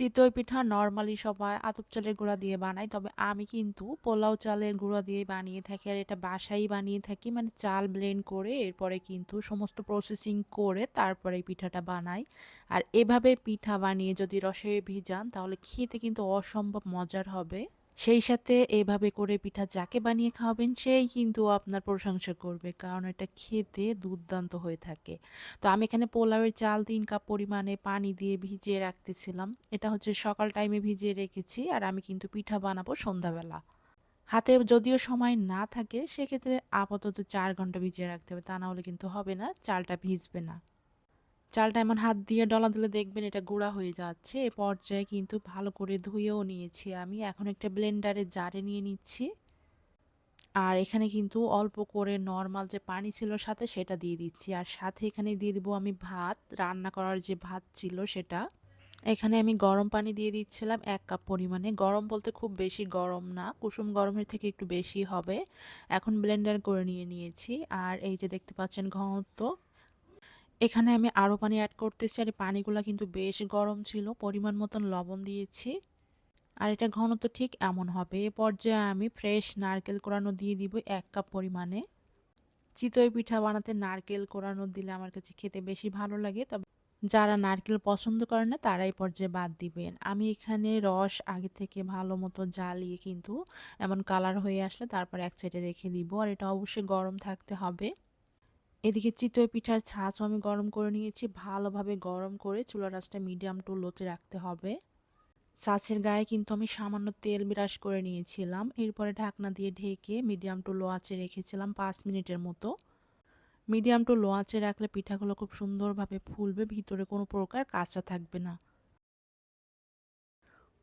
চিতই পিঠা normally সবাই আতপ চালের গুঁড়া দিয়ে বানাই তবে আমি কিন্তু পোলাও চালের গুঁড়া দিয়ে বানিয়ে থাকি। আর এটা বাসাই বানিয়ে থাকি। মানে চাল ব্লেন্ড করে এরপরে কিন্তু সমস্ত প্রসেসিং করে তারপরে পিঠাটা বানাই। আর এভাবে পিঠা বানিয়ে যদি রসে ভিজান তাহলে খেতে কিন্তু অসম্ভব মজার হবে। সেই সাথে এভাবে করে পিঠা যাকে বানিয়ে খাওয়াবেন সেই কিন্তু আপনার প্রশংসা করবে। কারণ এটা খেতে দুর্দান্ত হয়ে থাকে। তো আমি এখানে পোলাওয়ের চাল ৩ কাপ পরিমাণে পানি দিয়ে ভিজিয়ে রাখতেছিলাম। এটা হচ্ছে সকাল টাইমে ভিজিয়ে রেখেছি। আর আমি কিন্তু পিঠা বানাবো সন্ধ্যাবেলা। হাতে যদিও সময় না থাকে সেক্ষেত্রে আপাতত চার ঘণ্টা ভিজিয়ে রাখতে হবে। তা না হলে কিন্তু হবে না, চালটা ভিজবে না। চালটা এমন হাত দিয়ে ডলা দিলে দেখবেন এটা গুঁড়া হয়ে যাচ্ছে। এ পর্যায়ে কিন্তু ভালো করে ধুয়েও নিয়েছি আমি। এখন একটা ব্লেন্ডারে জারে নিয়ে নিচ্ছি। আর এখানে কিন্তু অল্প করে নর্মাল যে পানি ছিল সাথে সেটা দিয়ে দিচ্ছি। আর সাথে এখানে দিয়ে দিব আমি ভাত, রান্না করার যে ভাত ছিল সেটা। এখানে আমি গরম পানি দিয়ে দিচ্ছিলাম এক কাপ পরিমাণে। গরম বলতে খুব বেশি গরম না, কুসুম গরমের থেকে একটু বেশি হবে। এখন ব্লেন্ডার করে নিয়ে নিয়েছি। আর এই যে দেখতে পাচ্ছেন ঘনত্ব এখানে আমি আরও পানি অ্যাড করতেছি আর পানিগুলো কিন্তু বেশ গরম ছিল, পরিমাণ মতন লবণ দিয়েছি। আর এটা ঘনত্ব ঠিক এমন হবে। এ পর্যায়ে আমি ফ্রেশ নারকেল কোরানো দিয়ে দিব এক কাপ পরিমাণে। চিতই পিঠা বানাতে নারকেল কোরানো দিলে আমার কাছে খেতে বেশি ভালো লাগে। তবে যারা নারকেল পছন্দ করে না তারাই পর্যায়ে বাদ দিবেন। আমি এখানে রস আগে থেকে ভালো মতো জ্বালিয়ে কিন্তু এমন কালার হয়ে আসলে তারপর এক সাইডে রেখে দিব। আর এটা অবশ্যই গরম থাকতে হবে। এদিকে চিতই পিঠার ছাঁচও আমি গরম করে নিয়েছি। ভালোভাবে গরম করে চুলার আঁচটা মিডিয়াম টু লোতে রাখতে হবে। ছাঁচের গায়ে কিন্তু আমি সামান্য তেল বিরাস করে নিয়েছিলাম। এরপরে ঢাকনা দিয়ে ঢেকে মিডিয়াম টু লো আঁচে রেখেছিলাম পাঁচ মিনিটের মতো। মিডিয়াম টু লো আঁচে রাখলে পিঠাগুলো খুব সুন্দরভাবে ফুলবে, ভিতরে কোনো প্রকার কাঁচা থাকবে না।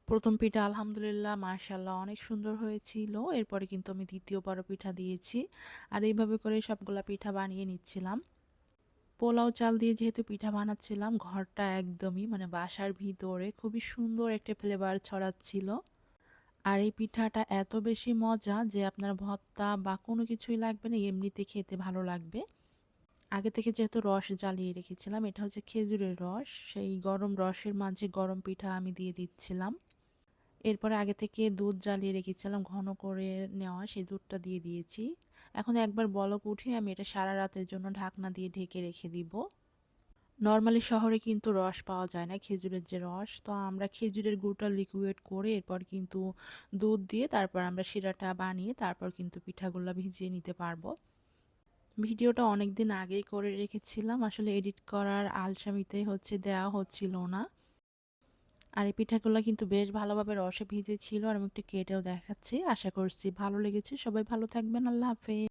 প্রথম পিঠা আলহামদুলিল্লাহ মার্শাল্লাহ অনেক সুন্দর হয়েছিল। এরপরে কিন্তু আমি দ্বিতীয়বারও পিঠা দিয়েছি। আর এইভাবে করে সবগুলা পিঠা বানিয়ে নিচ্ছিলাম। পোলাও চাল দিয়ে যেহেতু পিঠা বানাচ্ছিলাম, ঘরটা একদমই মানে বাসার ভিতরে খুবই সুন্দর একটা ফ্লেভার ছড়াচ্ছিল। আর এই পিঠাটা এত বেশি মজা যে আপনার ভত্তা বা কোনো কিছুই লাগবে না, এমনিতে খেতে ভালো লাগবে। আগে থেকে যেহেতু রস জ্বালিয়ে রেখেছিলাম, এটা হচ্ছে খেজুরের রস। সেই গরম রসের মাঝে গরম পিঠা আমি দিয়ে দিচ্ছিলাম। এরপরে আগে থেকে দুধ জ্বালিয়ে রেখেছিলাম ঘন করে নেওয়া, সেই দুধটা দিয়ে দিয়েছি। এখন একবার বলক উঠে আমি এটা সারা রাতের জন্য ঢাকনা দিয়ে ঢেকে রেখে দিব। নর্মালি শহরে কিন্তু রস পাওয়া যায় না, খেজুরের যে রস। তো আমরা খেজুরের গুড়টা লিকুইড করে এরপর কিন্তু দুধ দিয়ে তারপর আমরা শিরাটা বানিয়ে তারপর কিন্তু পিঠাগুলো ভিজিয়ে নিতে পারব। ভিডিওটা অনেক দিন আগেই করে রেখেছিলাম, আসলে এডিট করার আলসামিতে হচ্ছে দেওয়া হচ্ছিল না। আর এই পিঠাগুলো কিন্তু বেশ ভালোভাবে রসে ভিজে ছিল আর আমি একটু কেটেও দেখাচ্ছি। আশা করছি ভালো লেগেছে। সবাই ভালো থাকবেন। আল্লাহ হাফেজ।